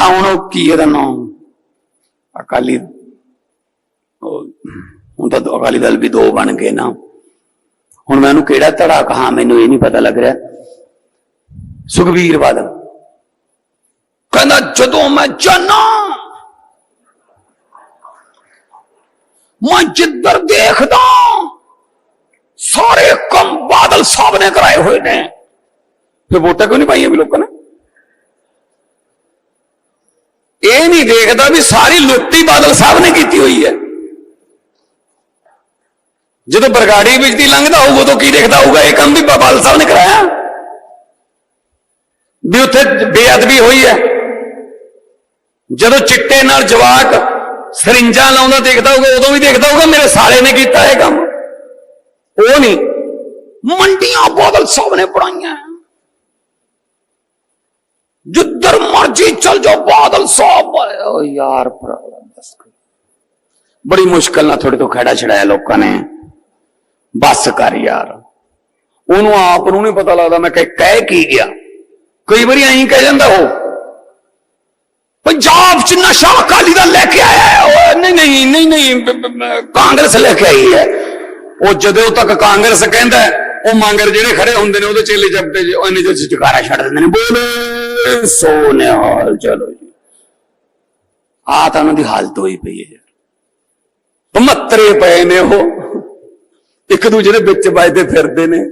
ਆ ਹੁਣ ਉਹ ਕੀ ਇਹਦਾ ਨਾਮ ਅਕਾਲੀ ਉਹ, ਹੁਣ ਤਾਂ ਦੋ- ਅਕਾਲੀ ਦਲ ਵੀ ਦੋ ਬਣ ਗਏ ਨਾ। ਹੁਣ ਮੈਂ ਉਹਨੂੰ ਕਿਹੜਾ ਧੜਾ ਕਹਾ, ਮੈਨੂੰ ਇਹ ਨਹੀਂ ਪਤਾ ਲੱਗ ਰਿਹਾ। ਸੁਖਬੀਰ ਬਾਦਲ। ਕਹਿੰਦਾ, ਜਦੋਂ ਮੈਂ ਜਾਣਾ ਮੈਂ ਜਿੱਧਰ ਦੇਖਦਾ, ਸਾਰੇ ਕੰਮ ਬਾਦਲ ਸਾਹਿਬ ਨੇ ਕਰਾਏ ਹੋਏ ਨੇ। ਫਿਰ ਵੋਟਾਂ ਕਿਉਂ ਨਹੀਂ ਪਾਈਆਂ ਵੀ ਲੋਕਾਂ ਨੇ? ਇਹ ਨਹੀਂ ਦੇਖਦਾ ਵੀ ਸਾਰੀ ਲੁੱਟੀ ਬਾਦਲ ਸਾਹਿਬ ਨੇ ਕੀਤੀ ਹੋਈ ਹੈ। ਜਦੋਂ ਬਰਗਾੜੀ ਵਿੱਚ ਦੀ ਲੰਘਦਾ ਹੋਊ ਉਦੋਂ ਕੀ ਦੇਖਦਾ ਹੋਊਗਾ? ਇਹ ਕੰਮ ਵੀ ਬਾਦਲ ਸਾਹਿਬ ਨੇ ਕਰਾਇਆ। ਵੀ ਉੱਥੇ ਬੇਅਦਬੀ ਹੋਈ ਹੈ। ਜਦੋਂ ਚਿੱਟੇ ਨਾਲ ਜਵਾਕ ਸਰਿੰਜਾਂ ਲਾਉਂਦਾ ਦੇਖਦਾ ਹੋਊਗਾ, ਉਦੋਂ ਵੀ ਦੇਖਦਾ ਹੋਊਗਾ, ਮੇਰੇ ਸਾਲੇ ਨੇ ਕੀਤਾ ਇਹ ਕੰਮ। ਉਹ ਨਹੀਂ, ਮੰਡੀਆਂ ਬਾਦਲ ਸਾਹਿਬ ਨੇ ਬਣਾਈਆਂ ਜਿੱਧਰ ਮਰਜ਼ੀ ਚਲ ਜਾਓ ਬਾਦਲ ਸਾਹਿਬ ਓ ਯਾਰ ਬੜੀ ਮੁਸ਼ਕਲ ਨਾਲ ਤੁਹਾਡੇ ਤੋਂ ਖੜਾ ਛੜਾਇਆ ਲੋਕਾਂ ਨੇ ਬਸ ਕਰ ਯਾਰ ਉਹਨੂੰ ਆਪ ਨੂੰ ਨਹੀਂ ਪਤਾ ਲੱਗਦਾ ਮੈਂ ਕਹਿ ਕੀ ਗਿਆ ਕਈ ਵਾਰੀ ਐਂ ਕਹਿ ਜਾਂਦਾ ਉਹ ਪੰਜਾਬ ਚ ਨਸ਼ਾ ਅਕਾਲੀ ਦਾ ਲੈ ਕੇ ਆਇਆ ਹੈ ਨਹੀਂ ਨਹੀਂ ਨਹੀਂ ਨਹੀਂ ਕਾਂਗਰਸ ਲੈ ਕੇ ਆਈ ਹੈ ਉਹ ਜਦੋਂ ਤੱਕ ਕਾਂਗਰਸ ਕਹਿੰਦਾ ਉਹ ਮੰਗਰ ਜਿਹੜੇ ਖੜੇ ਹੁੰਦੇ ਨੇ ਉਹਦੇ ਚੇਲੇ ਜਪਦੇ ਜੀ ਉਹਨੇ ਜੋ ਛੱਡ ਦਿੰਦੇ ਨੇ ਬੋਲੇ ਸੋ ਨਿਹਾਲ ਚਲੋ ਜੀ। ਆ ਤਾਂ ਉਹਨਾਂ ਦੀ ਹਾਲਤ ਹੋਈ ਪਈ ਹੈ। ਯਾਰ ਮੱਤਰੇ ਪਏ ਨੇ ਉਹ। ਇੱਕ ਦੂਜੇ ਦੇ ਵਿੱਚ ਵੱਜਦੇ ਫਿਰਦੇ ਨੇ।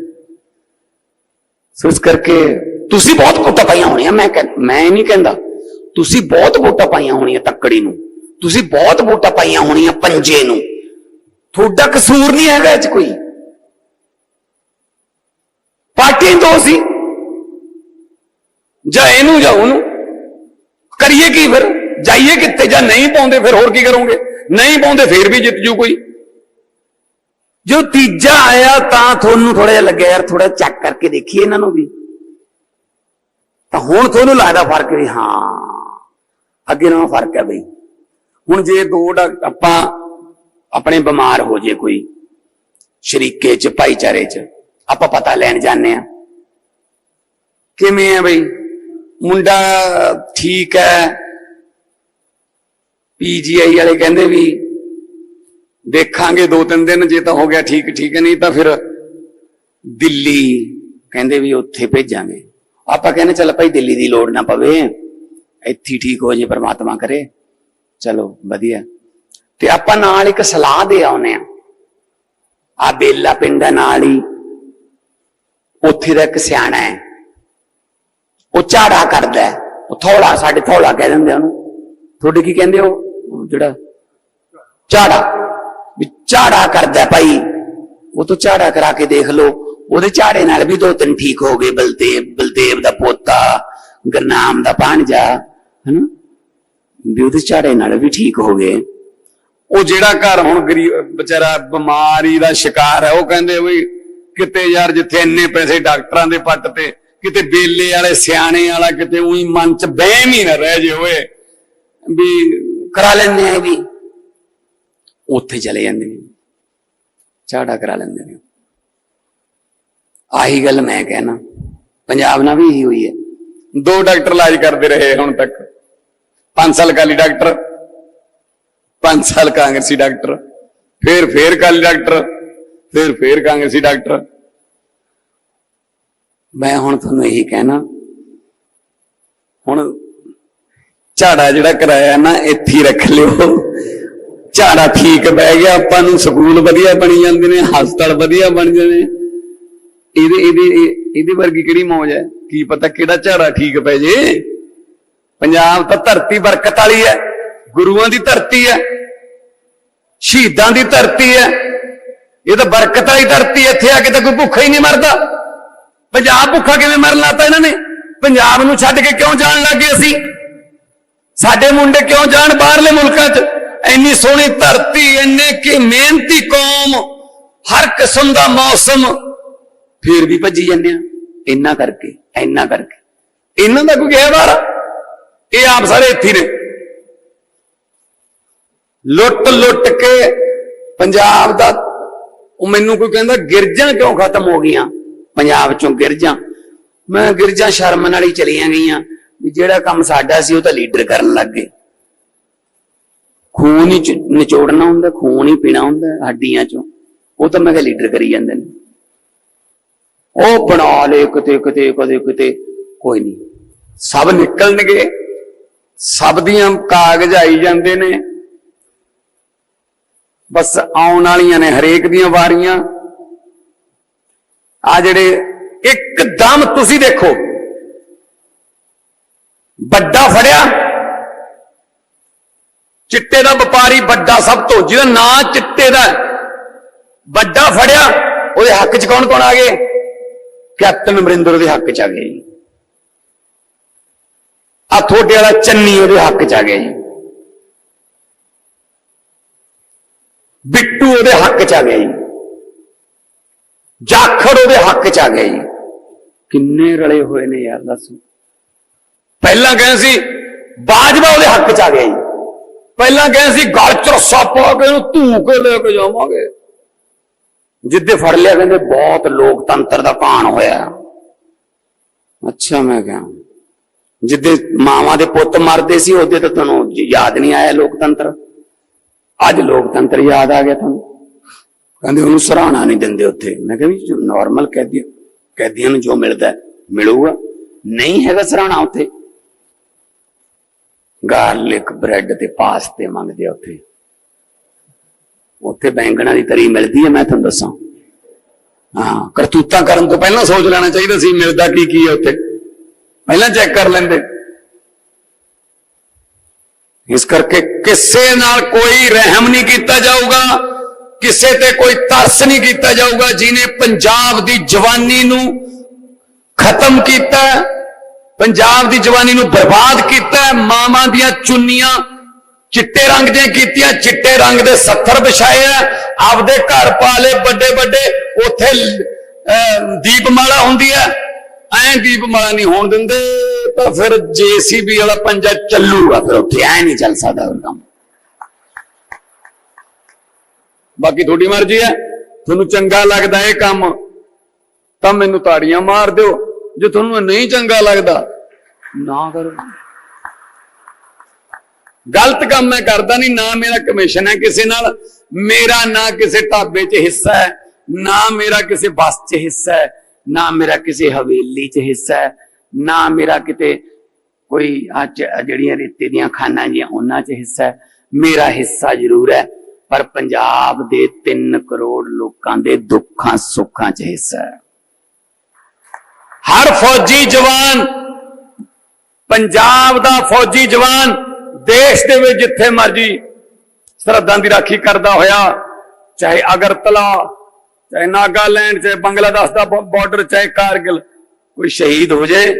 ਸੋ ਇਸ ਕਰਕੇ ਤੁਸੀਂ ਬਹੁਤ ਵੋਟਾਂ ਪਾਈਆਂ ਹੋਣੀਆਂ, ਮੈਂ ਕਹਿ- ਮੈਂ ਨਹੀਂ ਕਹਿੰਦਾ। ਤੁਸੀਂ ਬਹੁਤ ਵੋਟਾਂ ਪਾਈਆਂ ਹੋਣੀਆਂ ਤੱਕੜੀ ਨੂੰ। ਤੁਸੀਂ ਬਹੁਤ ਵੋਟਾਂ ਪਾਈਆਂ ਹੋਣੀਆਂ ਪੰਜੇ ਨੂੰ। ਤੁਹਾਡਾ ਕਸੂਰ ਨਹੀਂ ਹੈਗਾ ਇਹ ਚ ਕੋਈ। ਪਾਰਟੀ ਦੋ ਸੀ। ਜਾਂ ਇਹਨੂੰ ਜਾਂ ਉਹਨੂੰ। ਕਰੀਏ ਕੀ ਫਿਰ? ਜਾਈਏ ਕਿੱਥੇ ਜਾਂ ਨਹੀਂ ਪਾਉਂਦੇ ਫਿਰ ਹੋਰ ਕੀ ਕਰੋਗੇ? ਨਹੀਂ ਪਾਉਂਦੇ ਫਿਰ ਵੀ ਜਿੱਤ ਜੂ ਕੋਈ। ਜੋ ਤੀਜਾ ਆਇਆ ਤਾਂ ਤੁਹਾਨੂੰ ਥੋੜਾ ਜਿਹਾ ਲੱਗਿਆ ਯਾਰ ਥੋੜਾ ਚੈੱਕ ਕਰਕੇ ਦੇਖੀਏ ਇਹਨਾਂ ਨੂੰ ਵੀ। ਤਾਂ ਹੁਣ ਤੁਹਾਨੂੰ ਲੱਗਦਾ ਫ਼ਰਕ ਵੀ ਹਾਂ, ਅੱਗੇ ਨਾਲੋਂ ਫ਼ਰਕ ਹੈ ਬਈ। ਹੁਣ ਜੇ ਦੋ ਡਾਕ- ਆਪਾਂ ਆਪਣੇ ਬਿਮਾਰ ਹੋ ਜੇ ਕੋਈ, ਸ਼ਰੀਕੇ ਚ, ਭਾਈਚਾਰੇ ਚ, ਆਪਾਂ ਪਤਾ ਲੈਣ ਜਾਂਦੇ ਆ ਕਿਵੇਂ ਹੈ ਬਈ? ਮੁੰਡਾ ਠੀਕ ਹੈ। ਪੀਜੀਆਈ ਵਾਲੇ ਕਹਿੰਦੇ ਵੀ ਦੇਖਾਂਗੇ ਦੋ ਤਿੰਨ ਦਿਨ, ਜੇ ਤਾਂ ਹੋ ਗਿਆ ਠੀਕ ਠੀਕ ਨਹੀਂ ਤਾਂ ਫਿਰ ਦਿੱਲੀ ਕਹਿੰਦੇ ਵੀ ਉੱਥੇ ਭੇਜਾਂਗੇ। ਆਪਾਂ ਕਹਿੰਦੇ ਚੱਲ ਭਾਈ ਦਿੱਲੀ ਦੀ ਲੋੜ ਨਾ ਪਵੇ, ਇੱਥੇ ਠੀਕ ਹੋ ਜੇ, ਪ੍ਰਮਾਤਮਾ ਕਰੇ। ਚਲੋ, ਵਧੀਆ। ਤੇ ਆਪਾਂ ਨਾਲ ਇੱਕ ਸਲਾਹ ਦੇ ਆਉਨੇ ਆ ਆ ਬੇਲਾ ਪਿੰਡ ਹੈ ਨਾਲ ਹੀ। ਉੱਥੇ ਦਾ ਇੱਕ ਸਿਆਣਾ ਹੈ। ਉਹ ਝਾੜਾ ਕਰਦਾ ਹੈ। ਉਹ ਥੋੜਾ ਸਾਡੇ ਥੋੜਾ ਕਹਿ ਦਿੰਦੇ ਉਹਨੂੰ। ਤੁਹਾਡੇ ਕੀ ਕਹਿੰਦੇ ਹੋ? ਜਿਹੜਾ ਝਾੜਾ, ਵੀ ਝਾੜਾ ਕਰਦਾ ਭਾਈ। ਉਹ ਤੋਂ ਝਾੜਾ ਕਰਾ ਕੇ ਦੇਖ ਲਓ। ਉਹਦੇ ਝਾੜੇ ਨਾਲ ਵੀ ਦੋ ਤਿੰਨ ਠੀਕ ਹੋ ਗਏ। ਬਲਦੇਵ ਬਲਦੇਵ ਦਾ ਪੋਤਾ, ਗਰਨਾਮ ਦਾ ਭਾਣਜਾ, ਹਨਾ? ਵੀ ਉਹਦੇ ਝਾੜੇ ਨਾਲ ਵੀ ਠੀਕ ਹੋ ਗਏ। ਉਹ ਜਿਹੜਾ ਘਰ ਹੁਣ ਗਰੀਬ, ਵਿਚਾਰਾ ਬਿਮਾਰੀ ਦਾ ਸ਼ਿਕਾਰ ਹੈ, ਉਹ ਕਹਿੰਦੇ ਵੀ ਕਿਤੇ ਯਾਰ ਜਿੱਥੇ ਇੰਨੇ ਪੈਸੇ ਡਾਕਟਰਾਂ ਦੇ ਪੱਟ ਤੇ ਕਿਤੇ ਬੇਲੇ ਵਾਲੇ, ਸਿਆਣੇ ਵਾਲਾ ਕਿਤੇ ਉਹੀ ਮਨ ਚ ਵਹਿਮ ਹੀ ਨਾ ਰਹਿ ਜੇ ਹੋਏ, ਵੀ ਕਰਾ ਲੈਂਦੇ ਆ ਵੀ। ਉੱਥੇ ਚਲੇ ਜਾਂਦੇ ਨੇ। ਝਾੜਾ ਕਰਾ ਲੈਂਦੇ ਨੇ। ਆਹੀ ਗੱਲ ਮੈਂ ਕਹਿਣਾ। ਪੰਜਾਬ ਨਾਲ ਵੀ ਇਹੀ ਹੋਈ ਹੈ। ਦੋ ਡਾਕਟਰ ਇਲਾਜ ਕਰਦੇ ਰਹੇ ਹੁਣ ਤੱਕ। 5 ਸਾਲ ਕਾਲੀ ਡਾਕਟਰ 5 ਸਾਲ ਕਾਂਗਰਸੀ ਡਾਕਟਰ, ਫਿਰ ਫਿਰ ਕਾਲੀ ਡਾਕਟਰ, ਫਿਰ ਫਿਰ ਕਾਂਗਰਸੀ ਡਾਕਟਰ। ਮੈਂ ਹੁਣ ਤੁਹਾਨੂੰ ਇਹੀ ਕਹਿਣਾ। ਹੁਣ ਝਾੜਾ ਜਿਹੜਾ ਕਰਾਇਆ ਨਾ, ਇੱਥੇ ਰੱਖ ਲਿਓ। ਝਾੜਾ ਠੀਕ ਬਹਿ ਗਿਆ, ਆਪਾਂ ਨੂੰ ਸਕੂਲ ਵਧੀਆ ਬਣੀ ਜਾਂਦੇ ਨੇ, ਹਸਪਤਾਲ ਵਧੀਆ ਬਣ ਜਾਂਦੇ ਨੇ। ਇਹਦੇ ਇਹਦੇ ਇਹਦੇ ਵਰਗੀ ਕਿਹੜੀ ਮੌਜ ਹੈ? ਕੀ ਪਤਾ ਕਿਹੜਾ ਝਾੜਾ ਠੀਕ ਪੈ ਜੇ? ਪੰਜਾਬ ਤਾਂ ਧਰਤੀ ਬਰਕਤ ਵਾਲੀ ਹੈ, ਗੁਰੂਆਂ ਦੀ ਧਰਤੀ ਹੈ, ਸ਼ਹੀਦਾਂ ਦੀ ਧਰਤੀ ਹੈ। ਇਹ ਤਾਂ ਬਰਕਤ ਵਾਲੀ ਧਰਤੀ ਇੱਥੇ ਆ ਕੇ ਤਾਂ ਕੋਈ ਭੁੱਖਾ ਹੀ ਨਹੀਂ ਮਰਦਾ। ਪੰਜਾਬ ਭੁੱਖਾ ਕਿਵੇਂ ਮਰਨ ਲੱਗਾ ਇਹਨਾਂ ਨੇ? ਪੰਜਾਬ ਨੂੰ ਛੱਡ ਕੇ ਕਿਉਂ ਜਾਣ ਲੱਗੇ ਅਸੀਂ? ਸਾਡੇ ਮੁੰਡੇ ਕਿਉਂ ਜਾਣ ਬਾਹਰਲੇ ਮੁਲਕਾਂ 'ਚ? ਇੰਨੀ ਸੋਹਣੀ ਧਰਤੀ, ਇੰਨੇ ਕੀ ਮਿਹਨਤੀ ਕੌਮ, ਹਰ ਕਿਸਮ ਦਾ ਮੌਸਮ। ਫੇਰ ਵੀ ਭੱਜੀ ਜਾਂਦੇ ਆ ਇੰਨਾ ਕਰਕੇ ਇੰਨਾ ਕਰਕੇ। ਇਹਨਾਂ ਦਾ ਕੋਈ ਗਿਆ ਬਾਹਰ? ਇਹ ਆਪ ਸਾਰੇ ਇੱਥੇ ਨੇ। ਲੁੱਟ ਲੁੱਟ ਕੇ ਪੰਜਾਬ ਦਾ, ਉਹ ਮੈਨੂੰ ਕੋਈ ਕਹਿੰਦਾ ਗਿਰਜਾਂ ਕਿਉਂ ਖਤਮ ਹੋ ਗਈਆਂ? ਪੰਜਾਬ ਚੋਂ ਗਿਰਜਾਂ ਮੈਂ ਗਿਰਜਾਂ ਸ਼ਰਮ ਨਾਲ ਹੀ ਚਲੀਆਂ ਗਈਆਂ ਵੀ ਜਿਹੜਾ ਕੰਮ ਸਾਡਾ ਸੀ ਉਹ ਤਾਂ ਲੀਡਰ ਕਰਨ ਲੱਗ ਗਏ। ਖੂਨ ਹੀ ਨਿਚੋੜਨਾ ਹੁੰਦਾ, ਖੂਨ ਹੀ ਪੀਣਾ ਹੁੰਦਾ ਹੱਡੀਆਂ ਚੋਂ। ਉਹ ਤਾਂ ਮੈਂ ਕਿਹਾ ਲੀਡਰ ਕਰੀ ਜਾਂਦੇ ਨੇ। ਉਹ ਬਣਾ ਲੇ ਕਿਤੇ ਕਿਤੇ, ਕਦੇ ਕਿਤੇ, ਕੋਈ ਨਹੀਂ। ਸਭ ਨਿਕਲਣਗੇ। ਸਭ ਦੀਆਂ ਕਾਗਜ਼ ਆਈ ਜਾਂਦੇ ਨੇ। ਬਸ ਆਉਣ ਵਾਲੀਆਂ ਨੇ ਹਰੇਕ ਦੀਆਂ ਵਾਰੀਆਂ। ਆ ਜਿਹੜੇ ਇੱਕਦਮ ਤੁਸੀਂ ਦੇਖੋ, ਵੱਡਾ ਫੜਿਆ, ਚਿੱਟੇ ਦਾ ਵਪਾਰੀ ਵੱਡਾ ਸਭ ਤੋਂ, ਜਿਹਦਾ ਨਾਂ ਚਿੱਟੇ ਦਾ ਵੱਡਾ ਫੜਿਆ, ਉਹਦੇ ਹੱਕ 'ਚ ਕੌਣ ਕੌਣ ਆ ਗਏ? ਕੈਪਟਨ ਅਮਰਿੰਦਰ ਉਹਦੇ ਹੱਕ 'ਚ ਆ ਗਏ ਜੀ। ਆ ਤੁਹਾਡੇ ਵਾਲਾ ਚੰਨੀ ਉਹਦੇ ਹੱਕ 'ਚ ਆ ਗਿਆ ਜੀ। ਬਿੱਟੂ ਉਹਦੇ ਹੱਕ 'ਚ ਆ ਗਿਆ ਜੀ। ਜਾਖੜ ਉਹਦੇ ਹੱਕ 'ਚ ਆ ਗਿਆ ਜੀ। ਕਿੰਨੇ ਰਲੇ ਹੋਏ ਨੇ ਯਾਰ ਦੱਸੋ। ਪਹਿਲਾਂ ਕਹਿੰਦੇ ਸੀ ਬਾਜਵਾ ਉਹਦੇ ਹੱਕ 'ਚ ਆ ਗਿਆ ਜੀ। ਪਹਿਲਾਂ ਕਹਿੰਦੇ ਸੀ ਗਲ 'ਚ ਰੱਸਾ ਪਾ ਕੇ ਉਹਨੂੰ ਧੂ ਕੇ ਲੈ ਕੇ ਜਾਵਾਂਗੇ। ਜਿੱਦੇ ਫੜ ਲਿਆ ਕਹਿੰਦੇ ਬਹੁਤ ਲੋਕਤੰਤਰ ਦਾ ਕਾਣ ਹੋਇਆ। ਅੱਛਾ ਮੈਂ ਕਿਹਾ। ਜਿੱਦੇ ਮਾਵਾਂ ਦੇ ਪੁੱਤ ਮਰਦੇ ਸੀ ਉਹਦੇ ਤਾਂ ਤੁਹਾਨੂੰ ਯਾਦ ਨਹੀਂ ਆਇਆ ਲੋਕਤੰਤਰ? ਅੱਜ ਲੋਕਤੰਤਰ ਯਾਦ ਆ ਗਿਆ ਤੁਹਾਨੂੰ। ਕਹਿੰਦੇ ਉਹਨੂੰ ਸਰਾਹਣਾ ਨਹੀਂ ਦਿੰਦੇ ਉੱਥੇ। ਮੈਂ ਕਿਹਾ ਵੀ ਨਾਰਮਲ ਕੈਦੀ ਕੈਦੀਆਂ ਨੂੰ ਜੋ ਮਿਲਦਾ, ਮਿਲੂਗਾ। ਨਹੀਂ ਹੈਗਾ ਸਰਾਹਣਾ ਉੱਥੇ। ਗਾਰਲਿਕ ਬ੍ਰੈਡ ਤੇ ਪਾਸਤੇ ਮੰਗਦੇ ਆ ਉੱਥੇ। ਉੱਥੇ ਬੈਂਗਣਾ ਦੀ ਤਰੀ ਮਿਲਦੀ ਹੈ ਮੈਂ ਤੁਹਾਨੂੰ ਦੱਸਾਂ। ਹਾਂ, ਕਰਤੂਤਾਂ ਕਰਨ ਤੋਂ ਪਹਿਲਾਂ ਸੋਚ ਲੈਣਾ ਚਾਹੀਦਾ ਸੀ, ਮਿਲਦਾ ਕੀ ਕੀ ਹੈ ਉੱਥੇ। ਪਹਿਲਾਂ ਚੈੱਕ ਕਰ ਲੈਂਦੇ। ਇਸ ਕਰਕੇ ਕਿਸੇ ਨਾਲ ਕੋਈ ਰਹਿਮ ਨਹੀਂ ਕੀਤਾ ਜਾਊਗਾ। ਕਿਸੇ ਤੇ ਕੋਈ ਤਰਸ ਨਹੀਂ ਕੀਤਾ ਜਾਊਗਾ ਜਿਨੇ ਪੰਜਾਬ ਦੀ ਜਵਾਨੀ ਨੂੰ ਖਤਮ ਕੀਤਾ ਪੰਜਾਬ ਦੀ ਜਵਾਨੀ ਨੂੰ ਬਰਬਾਦ ਕੀਤਾ ਮਾਵਾਂ ਦੀਆਂ ਚੁੰਨੀਆਂ ਚਿੱਟੇ ਰੰਗ ਦੀਆਂ ਕੀਤੀਆਂ ਚਿੱਟੇ ਰੰਗ ਦੇ 70 ਵਿਛਾਏ ਆ ਆਪਦੇ ਘਰ ਪਾ ਲਏ ਵੱਡੇ ਵੱਡੇ ਉੱਥੇ ਅਹ, ਦੀਪਮਾਲਾ ਹੁੰਦੀ ਹੈ ਐਂ ਦੀਪਮਾਲਾ ਨਹੀਂ ਹੋਣ ਦਿੰਦੇ ਤਾਂ ਫਿਰ ਜੀਸੀਬੀ ਵਾਲਾ ਪੰਜਾ ਚੱਲੂਗਾ ਫਿਰ ਉੱਥੇ ਐ ਨਹੀਂ ਚੱਲ ਸਕਦਾ ਉਹ ਕੰਮ। ਬਾਕੀ ਤੁਹਾਡੀ ਮਰਜ਼ੀ ਹੈ। ਤੁਹਾਨੂੰ ਚੰਗਾ ਲੱਗਦਾ ਇਹ ਕੰਮ, ਤਾਂ ਮੈਨੂੰ ਤਾੜੀਆਂ ਮਾਰ ਦਿਓ। ਜੇ ਤੁਹਾਨੂੰ ਨਹੀਂ ਚੰਗਾ ਲੱਗਦਾ, ਨਾ ਕਰੋ। ਗਲਤ ਕੰਮ ਮੈਂ ਕਰਦਾ ਨਹੀਂ, ਨਾ ਮੇਰਾ ਕਮਿਸ਼ਨ ਹੈ ਕਿਸੇ ਨਾਲ, ਮੇਰਾ ਨਾ ਕਿਸੇ ਢਾਬੇ 'ਚ ਹਿੱਸਾ ਹੈ, ਨਾ ਮੇਰਾ ਕਿਸੇ ਬੱਸ 'ਚ ਹਿੱਸਾ ਹੈ, ਨਾ ਮੇਰਾ ਕਿਸੇ ਹਵੇਲੀ 'ਚ ਹਿੱਸਾ ਹੈ, ਨਾ ਮੇਰਾ ਕਿਤੇ ਕੋਈ ਆ ਜਿਹੜੀਆਂ ਰੇਤੇ ਦੀਆਂ ਖਾਨਾਂ ਜੀਆਂ ਉਹਨਾਂ 'ਚ ਹਿੱਸਾ ਹੈ, ਮੇਰਾ ਹਿੱਸਾ ਜ਼ਰੂਰ ਹੈ। ਪਰ ਪੰਜਾਬ ਦੇ 3 ਕਰੋੜ ਲੋਕਾਂ ਦੇ ਦੁੱਖਾਂ, ਸੁੱਖਾਂ 'ਚ ਹਿੱਸਾ ਹੈ। ਹਰ ਫੌਜੀ ਜਵਾਨ, ਪੰਜਾਬ ਦਾ ਫੌਜੀ ਜਵਾਨ, ਦੇਸ਼ ਦੇ ਵਿੱਚ ਜਿੱਥੇ ਮਰਜ਼ੀ ਸਰਹੱਦਾਂ ਦੀ ਰਾਖੀ ਕਰਦਾ ਹੋਇਆ, ਚਾਹੇ ਅਗਰਤਲਾ, ਚਾਹੇ ਨਾਗਾਲੈਂਡ, ਚਾਹੇ ਬੰਗਲਾਦੇਸ਼ ਦਾ ਬਾਰਡਰ ਚਾਹੇ ਕਾਰਗਿਲ, ਕੋਈ ਸ਼ਹੀਦ ਹੋ ਜਾਏ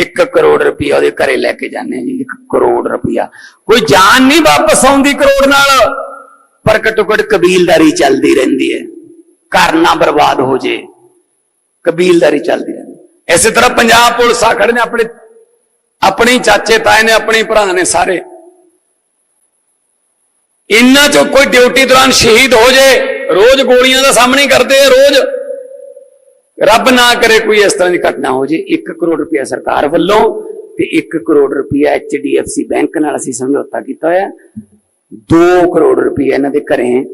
1 ਕਰੋੜ ਰੁਪਇਆ ਉਹਦੇ ਘਰੇ ਲੈ ਕੇ ਜਾਂਦੇ ਆ ਜੀ 1 ਕਰੋੜ ਰੁਪਇਆ ਕੋਈ ਜਾਨ ਨਹੀਂ ਵਾਪਸ ਆਉਂਦੀ ਕਰੋੜ ਨਾਲ। ਪਰ ਘੱਟੋ ਘੱਟ ਕਬੀਲਦਾਰੀ ਚੱਲਦੀ ਰਹਿੰਦੀ ਹੈ। ਘਰ ਨਾ ਬਰਬਾਦ ਹੋ ਜੇ, ਕਬੀਲਦਾਰੀ ਚੱਲਦੀ ਰਹਿੰਦੀ ਇਸੇ ਤਰ੍ਹਾਂ ਪੰਜਾਬ ਪੁਲਿਸ ਆ ਖੜੇ ਨੇ ਆਪਣੇ, ਆਪਣੀ ਚਾਚੇ ਤਾਏ ਨੇ, ਆਪਣੇ ਭਰਾ ਨੇ ਸਾਰੇ। ਇੰਨਾ ਚੋਂ ਕੋਈ ਡਿਊਟੀ ਦੌਰਾਨ ਸ਼ਹੀਦ ਹੋ ਜੇ, ਰੋਜ਼ ਗੋਲੀਆਂ ਦਾ ਸਾਹਮਣੇ ਕਰਦੇ ਆ, ਰੋਜ਼। ਰੱਬ ਨਾ ਕਰੇ ਕੋਈ ਇਸ ਤਰ੍ਹਾਂ ਦੀ ਘਟਨਾ ਹੋ ਜੇ। 1 ਕਰੋੜ ਰੁਪਇਆ ਸਰਕਾਰ ਵੱਲੋਂ ਤੇ 1 ਕਰੋੜ ਰੁਪਇਆ HDFC ਬੈਂਕ ਨਾਲ ਅਸੀਂ ਸਮਝੌਤਾ ਕੀਤਾ ਹੋਇਆ। 2 ਕਰੋੜ ਰੁਪਇਆ ਇਹਨਾਂ ਦੇ ਘਰੇ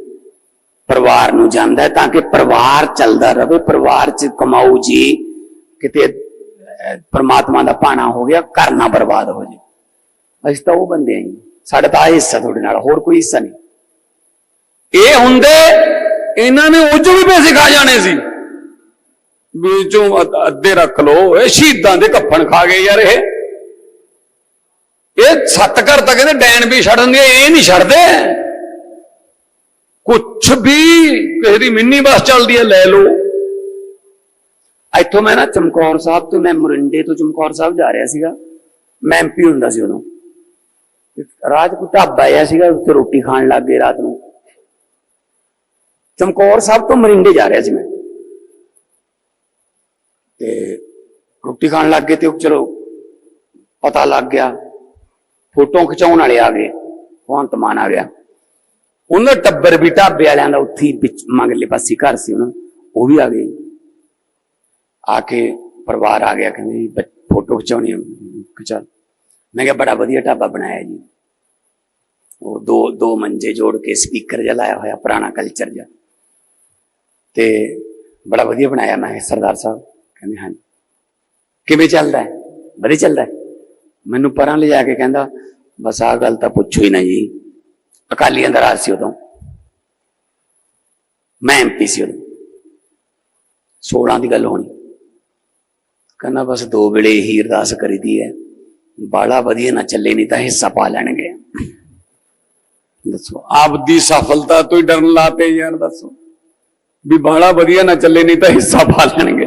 ਪਰਿਵਾਰ ਨੂੰ ਜਾਂਦਾ ਹੈ ਤਾਂ ਕਿ ਪਰਿਵਾਰ ਚੱਲਦਾ ਰਹੇ ਪਰਿਵਾਰ ਚ ਕਮਾਊ ਜੀ, ਕਿਤੇ ਪਰਮਾਤਮਾ ਦਾ ਭਾਣਾ ਹੋ ਗਿਆ, ਘਰ ਨਾ ਬਰਬਾਦ ਹੋ ਜੇ। ਅਸੀਂ ਤਾਂ ਉਹ ਬੰਦੇ ਆਂ ਸਾਡਾ ਤਾਂ ਆਹ ਹਿੱਸਾ ਤੁਹਾਡੇ ਨਾਲ, ਹੋਰ ਕੋਈ ਹਿੱਸਾ ਨਹੀਂ। ਇਹ ਹੁੰਦੇ, ਇਹਨਾਂ ਨੇ ਉਹ ਚੋਂ ਵੀ ਪੈਸੇ ਖਾ ਜਾਣੇ ਸੀ। ਵਿੱਚੋਂ ਅੱਧ- ਅੱਧੇ ਰੱਖ ਲਓ, ਇਹ ਸ਼ਹੀਦਾਂ ਦੇ ਕੱਫਣ ਖਾ ਗਏ ਯਾਰ ਇਹ। ਇਹ ਸੱਤ ਘਰ ਤਾਂ ਕਹਿੰਦੇ ਡੈਣ ਵੀ ਛੱਡ ਦਿੰਦੇ ਇਹ ਨਹੀਂ ਛੱਡਦੇ। ਕੁਛ ਵੀ ਕਿਸੇ ਦੀ ਮਿੰਨੀ ਬੱਸ ਚੱਲਦੀ ਹੈ ਲੈ ਲਓ। ਇੱਥੋਂ ਮੈਂ ਨਾ ਚਮਕੌਰ ਸਾਹਿਬ ਤੋਂ, ਮੈਂ ਮੁਰਿੰਡੇ ਤੋਂ ਚਮਕੌਰ ਸਾਹਿਬ ਜਾ ਰਿਹਾ ਸੀਗਾ। ਮੈਂ ਐਮਪੀ ਹੁੰਦਾ ਸੀ ਉਦੋਂ। ਤੇ ਰਾਤ ਢਾਬਾ ਆਇਆ ਸੀਗਾ, ਉੱਥੇ ਰੋਟੀ ਖਾਣ ਲੱਗ ਗਏ ਰਾਤ ਨੂੰ। ਚਮਕੌਰ ਸਾਹਿਬ ਤੋਂ ਮਰਿੰਡੇ ਜਾ ਰਿਹਾ ਸੀ ਮੈਂ। ਤੇ ਰੋਟੀ ਖਾਣ ਲੱਗ ਗਏ ਤੇ ਉਹ ਚਲੋ ਪਤਾ ਲੱਗ ਗਿਆ। ਫੋਟੋ ਖਿਚਾਉਣ ਵਾਲੇ ਆ ਗਏ, ਭਗਵੰਤ ਮਾਨ ਆ ਗਿਆ। ਉਹਨਾਂ ਟੱਬਰ ਵੀ ਢਾਬੇ ਵਾਲਿਆਂ ਦਾ ਉੱਥੇ ਹੀ ਵਿੱਚ ਮਗਰਲੇ ਪਾਸੇ ਘਰ ਸੀ ਉਹਨਾਂ, ਉਹ ਵੀ ਆ ਗਏ। ਆ ਕੇ ਪਰਿਵਾਰ ਆ ਗਿਆ, ਕਹਿੰਦੇ ਜੀ ਫੋਟੋ ਖਿਚਾਉਣੀ ਖਿਚਾ। ਮੈਂ ਕਿਹਾ, ਬੜਾ ਵਧੀਆ ਢਾਬਾ ਬਣਾਇਆ ਜੀ। ਉਹ ਦੋ ਦੋ ਮੰਜੇ ਜੋੜ ਕੇ ਸਪੀਕਰ ਜਿਹਾ ਲਾਇਆ ਹੋਇਆ, ਪੁਰਾਣਾ ਕਲਚਰ ਜਿਹਾ। ਤੇ ਬੜਾ ਵਧੀਆ ਬਣਾਇਆ, ਮੈਂ ਸਰਦਾਰ ਸਾਹਿਬ, ਕਹਿੰਦੇ ਹਾਂ ਕਿਵੇਂ ਚੱਲਦਾ ਹੈ? ਵਧੀਆ ਚੱਲਦਾ ਹੈ? ਮੈਨੂੰ ਪਰਾਂ ਲਿਜਾ ਕੇ ਕਹਿੰਦਾ, ਬਸ ਆਹ ਗੱਲ ਤਾਂ ਪੁੱਛੋ ਹੀ ਨਾ ਜੀ। ਅਕਾਲੀਆਂ ਦਾ ਰਾਜ ਸੀ ਉਦੋਂ। ਮੈਂ ਐਮਪੀ ਸੀ ਉਦੋਂ। 16 ਦੀ ਗੱਲ ਹੋਣੀ। ਕਹਿੰਦਾ, ਬਸ ਦੋ ਵੇਲੇ ਹੀ ਅਰਦਾਸ ਕਰੀਦੀ ਹੈ। ਬਾਲਾ ਵਧੀਆ ਨਾ ਚੱਲੇ, ਨਹੀਂ ਤਾਂ ਹਿੱਸਾ ਪਾ ਲੈਣਗੇ। ਦੱਸੋ ਆਪ ਦੀ ਸਫਲਤਾ ਤੋਂ ਹੀ ਡਰਨ ਲਾਤੇ ਯਾਰ, ਦੱਸੋ। ਵੀ ਬਾਲਾ ਵਧੀਆ ਨਾ ਚੱਲੇ, ਨਹੀਂ ਤਾਂ ਹਿੱਸਾ ਪਾ ਲੈਣਗੇ।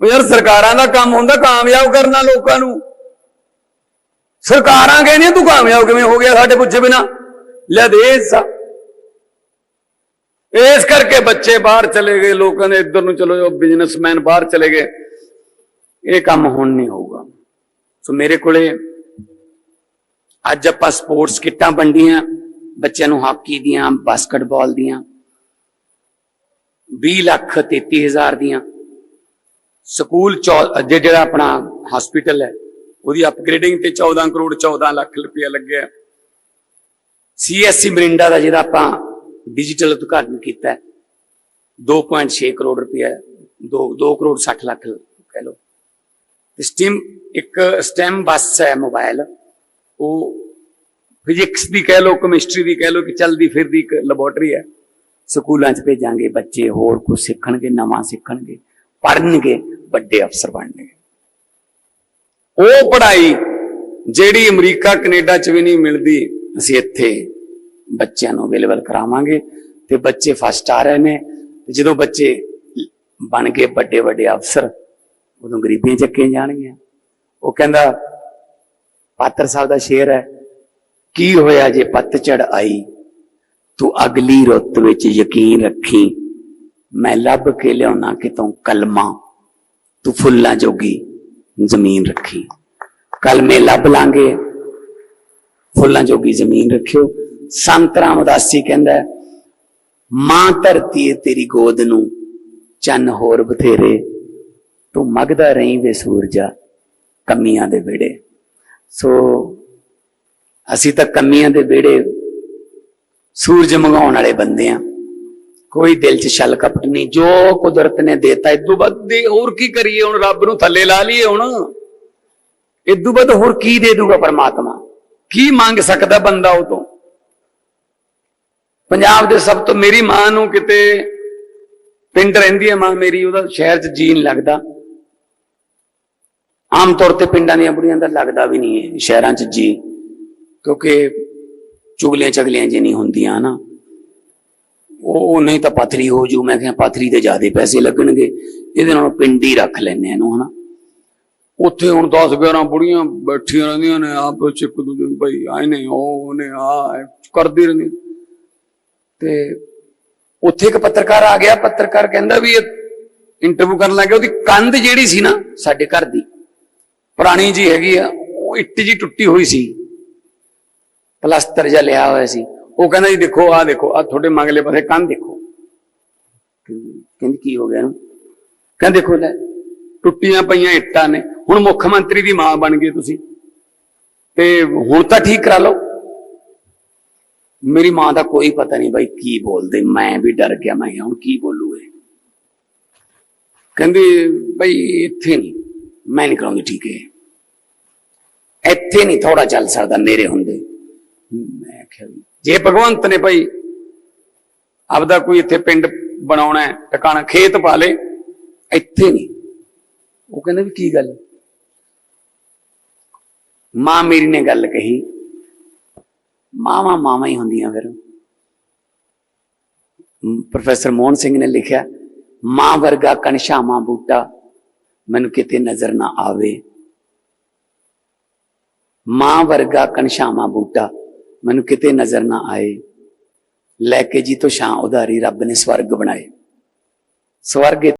ਉਹ ਯਾਰ ਸਰਕਾਰਾਂ ਦਾ ਕੰਮ ਹੁੰਦਾ, ਕਾਮਯਾਬ ਕਰਨਾ ਲੋਕਾਂ ਨੂੰ। ਸਰਕਾਰਾਂ ਕਹਿੰਦੀਆਂ ਤੂੰ ਕਾਮਯਾਬ ਕਿਵੇਂ ਹੋ ਗਿਆ ਸਾਡੇ ਪੁੱਛੇ ਬਿਨਾ? ਲੈ ਦੇ ਇਸ ਕਰਕੇ ਬੱਚੇ ਬਾਹਰ ਚਲੇ ਗਏ, ਲੋਕਾਂ ਨੇ ਇੱਧਰ ਨੂੰ ਚਲੋ ਬਿਜ਼ਨਸਮੈਨ ਬਾਹਰ ਚਲੇ ਗਏ। ਇਹ ਕੰਮ ਹੁਣ ਨਹੀਂ ਹੋਊਗਾ। ਸੋ ਮੇਰੇ ਕੋਲੇ ਅੱਜ ਆਪਾਂ ਸਪੋਰਟਸ ਕਿੱਟਾਂ ਵੰਡੀਆਂ, ਬੱਚਿਆਂ ਨੂੰ ਹਾਕੀ ਦੀਆਂ ਬਾਸਕਟਬਾਲ ਦੀਆਂ 20 ਲੱਖ 33 ਹਜ਼ਾਰ ਦੀਆਂ। ਸਕੂਲ ਚੌ- ਜਿਹੜਾ ਆਪਣਾ ਹਸਪੀਟਲ ਹੈ ਉਹਦੀ ਅਪਗ੍ਰੇਡਿੰਗ ਤੇ 14 ਕਰੋੜ 14 ਲੱਖ ਰੁਪਇਆ ਲੱਗਿਆ ਸੀਐਸਸੀ ਮਰਿੰਡਾ ਦਾ ਜਿਹੜਾ ਆਪਾਂ ਡਿਜੀਟਲ ਉਦਘਾਟਨ ਕੀਤਾ ਹੈ 2.6 ਕਰੋੜ ਰੁਪਇਆ 2 2 ਕਰੋੜ 60 ਲੱਖ ਕਹਿ ਲਓ। ਸਟੀਮ ਇੱਕ ਸਟੈਮ ਬੱਸ ਹੈ ਮੋਬਾਈਲ ਉਹ ਫਿਜ਼ਿਕਸ ਦੀ ਕਹਿ ਲਓ ਕੈਮਿਸਟਰੀ ਦੀ ਕਹਿ ਲਓ ਕਿ ਚੱਲਦੀ ਫਿਰਦੀ ਇੱਕ ਲੈਬੋਰਟਰੀ ਹੈ। ਸਕੂਲਾਂ 'ਚ ਭੇਜਾਂਗੇ ਬੱਚੇ, ਹੋਰ ਕੁਝ ਸਿੱਖਣਗੇ, ਨਵਾਂ ਸਿੱਖਣਗੇ, ਪੜ੍ਹਨਗੇ, ਵੱਡੇ ਅਫਸਰ ਬਣਨਗੇ। ਉਹ ਪੜ੍ਹਾਈ ਜਿਹੜੀ ਅਮਰੀਕਾ, ਕੈਨੇਡਾ 'ਚ ਵੀ ਨਹੀਂ ਮਿਲਦੀ, ਅਸੀਂ ਇੱਥੇ ਬੱਚਿਆਂ ਨੂੰ ਅਵੇਲੇਬਲ ਕਰਾਵਾਂਗੇ ਤੇ ਬੱਚੇ ਫਸਟ ਆ ਰਹੇ ਨੇ ਤੇ ਜਦੋਂ ਬੱਚੇ ਬਣ ਕੇ ਵੱਡੇ ਵੱਡੇ ਅਫਸਰ, ਉਦੋਂ ਗਰੀਬੀਆਂ ਚੱਕੀਆਂ ਜਾਣਗੀਆਂ। ਉਹ ਕਹਿੰਦਾ, ਪਾਤਰ ਸਾਹਿਬ ਦਾ ਸ਼ੇਰ ਹੈ, ਕੀ ਹੋਇਆ ਜੇ ਪਤਝੜ ਆਈ? ਤੂੰ ਅਗਲੀ ਰੁੱਤ ਵਿੱਚ ਯਕੀਨ ਰੱਖੀ, ਮੈਂ ਲੱਭ ਕੇ ਲਿਆਉਣਾ ਕਿਤੋਂ ਕਲਮਾ, ਤੂੰ ਫੁੱਲਾਂ ਜੋਗੀ ਜ਼ਮੀਨ ਰੱਖੀ। ਕੱਲ ਮੇ ਲੱਭ ਲਾਂਗੇ। ਫੁੱਲਾਂ ਜੋਗੀ ਜ਼ਮੀਨ ਰੱਖਿਓ। ਸੰਤ ਰਾਮਦਾਸੀ ਕਹਿੰਦਾ ਮਾਂ ਧਰਤੀ ਤੇਰੀ ਗੋਦ ਨੂੰ, ਚੰਨ ਹੋਰ ਬਥੇਰੇ। ਤੂੰ ਮਗਦਾ ਰਹੀਂ ਵੇ ਸੂਰਜਾ, ਕਮੀਆਂ ਦੇ ਵਿੜੇ ਸੋ ਅਸੀਂ ਤਾਂ ਕਮੀਆਂ ਦੇ ਵਿੜੇ ਸੂਰਜ ਮੰਗਾਉਣ ਵਾਲੇ ਬੰਦੇ ਆ। ਕੋਈ ਦਿਲ 'ਚ ਛਲ ਕਪਟ ਨਹੀਂ। ਜੋ ਕੁਦਰਤ ਨੇ ਦੇਤਾ ਇਦੋਂ ਵੱਧ ਦੇ ਹੋਰ ਕੀ ਕਰੀਏ ਹੁਣ? ਰੱਬ ਨੂੰ ਥੱਲੇ ਲਾ ਲਈਏ ਹੁਣ। ਇਦੋਂ ਵੱਧ ਹੋਰ ਕੀ ਦੇ ਦੂਗਾ ਪਰਮਾਤਮਾ? ਕੀ ਮੰਗ ਸਕਦਾ ਬੰਦਾ ਉਹ ਤੋਂ? ਪੰਜਾਬ ਦੇ ਸਭ ਤੋਂ ਮੇਰੀ ਮਾਂ ਨੂੰ ਕਿਤੇ ਪਿੰਡ ਰਹਿੰਦੀ ਹੈ ਮਾਂ ਮੇਰੀ, ਉਹਦਾ ਸ਼ਹਿਰ 'ਚ ਜੀਨ ਲੱਗਦਾ। ਆਮ ਤੌਰ ਤੇ ਪਿੰਡਾਂ ਦੀਆਂ ਬੁੜੀਆਂ ਦਾ ਲੱਗਦਾ ਵੀ ਨਹੀਂ ਹੈ, ਸ਼ਹਿਰਾਂ 'ਚ ਜੀ ਕਿਉਂਕਿ ਚੁਗਲੀਆਂ ਚਗਲੀਆਂ ਜੀ ਨਹੀਂ ਹੁੰਦੀਆਂ ਨਾ। ਉਹ ਨਹੀਂ ਤਾਂ ਪਥਰੀ ਹੋ ਜੂ। ਮੈਂ ਕਿਹਾ ਪਥਰੀ ਤੇ ਜ਼ਿਆਦੇ ਪੈਸੇ ਲੱਗਣਗੇ। ਇਹਦੇ ਨਾਲ ਪਿੰਡ ਰੱਖ ਲੈਨੇ ਇਹਨੂੰ, ਹਨਾ। ਉੱਥੇ ਹੁਣ 10 11 ਬੁੜੀਆਂ ਬੈਠੀਆਂ ਰਹਿੰਦੀਆਂ ਨੇ, ਆਪ ਵਿੱਚ ਇੱਕ ਦੂਜੇ ਨੂੰ, ਭਾਈ ਆਏ ਨੇ, ਉਹ ਨੇ, ਆ ਕਰਦੀ ਰਹਿੰਦੀ ਤੇ ਉੱਥੇ ਇੱਕ ਪੱਤਰਕਾਰ ਆ ਗਿਆ। ਪੱਤਰਕਾਰ ਕਹਿੰਦਾ ਵੀ ਇਹ ਇੰਟਰਵਿਊ ਕਰਨ ਲੱਗਾ ਉਹਦੀ ਕੰਧ ਜਿਹੜੀ ਸੀ ਨਾ ਸਾਡੇ ਘਰ ਦੀ, ਪੁਰਾਣੀ ਜੀ ਹੈਗੀ ਆ, ਉਹ ਇੱਟ ਜੀ ਟੁੱਟੀ ਹੋਈ ਸੀ। ਪਲਸਤਰ ਜਿਹਾ ਲਿਆ ਹੋਇਆ ਸੀ। ਉਹ ਕਹਿੰਦਾ ਜੀ ਦੇਖੋ ਆਹ ਦੇਖੋ ਆਹ ਤੁਹਾਡੇ ਮੰਗਲੇ ਪਾਸੇ ਕੰਧ ਦੇਖੋ। ਕਹਿੰਦੀ ਕੀ ਹੋ ਗਿਆ ਇਹਨੂੰ? ਕਹਿੰਦੇ ਦੇਖੋ ਲੈ ਟੁੱਟੀਆਂ ਪਈਆਂ ਇੱਟਾਂ ਨੇ ਹੁਣ ਮੁੱਖ ਮੰਤਰੀ ਦੀ ਮਾਂ ਬਣ ਗਏ ਤੁਸੀਂ। ਤੇ ਹੁਣ ਤਾਂ ਠੀਕ ਕਰਾ ਲਓ। ਮੇਰੀ ਮਾਂ ਦਾ ਕੋਈ ਪਤਾ ਨਹੀਂ ਬਾਈ ਕੀ ਬੋਲਦੇ ਮੈਂ ਵੀ ਡਰ ਗਿਆ ਮੈਂ ਹੁਣ ਕੀ ਬੋਲੂ ਇਹ? ਕਹਿੰਦੀ ਬਈ ਇੱਥੇ ਨਹੀਂ ਮੈਂ ਨਹੀਂ ਕਰਾਉਂਦੀ ਠੀਕ ਹੈ। ਇੱਥੇ ਨਹੀਂ ਥੋੜਾ ਚੱਲ ਸਕਦਾ ਮੇਰੇ ਹੁੰਦੇ। ਮੈਂ ਕਿਹਾ ਵੀ, ਜੇ ਭਗਵੰਤ ਨੇ ਭਾਈ ਆਪਦਾ ਕੋਈ ਇੱਥੇ ਪਿੰਡ ਬਣਾਉਣਾ ਹੈ ਟਿਕਾਣਾ ਖੇਤ ਪਾ ਲੇ ਇੱਥੇ ਨਹੀਂ ਉਹ ਕਹਿੰਦੇ ਵੀ ਕੀ ਗੱਲ ਮਾਂ ਮੇਰੀ ਨੇ ਗੱਲ ਕਹੀ ਮਾਵਾਂ ਮਾਵਾਂ ਹੀ ਹੁੰਦੀਆਂ ਫਿਰ ਮ, ਪ੍ਰੋਫੈਸਰ ਮੋਹਨ ਸਿੰਘ ਨੇ ਲਿਖਿਆ ਮਾਂ ਵਰਗਾ ਕਣਸ਼ਾਮਾ ਬੂਟਾ ਮੈਨੂੰ ਕਿਤੇ ਨਜ਼ਰ ਨਾ ਆਵੇ ਮਾਂ ਵਰਗਾ ਕਣਸ਼ਾਮਾ ਬੂਟਾ ਮੈਨੂੰ ਕਿਤੇ ਨਜ਼ਰ ਨਾ ਆਏ। ਲੈ ਕੇ ਜੀ ਤੋਂ ਛਾਂ ਉਧਾਰੀ ਰੱਬ ਨੇ ਸਵਰਗ ਬਣਾਏ। ਸਵਰਗ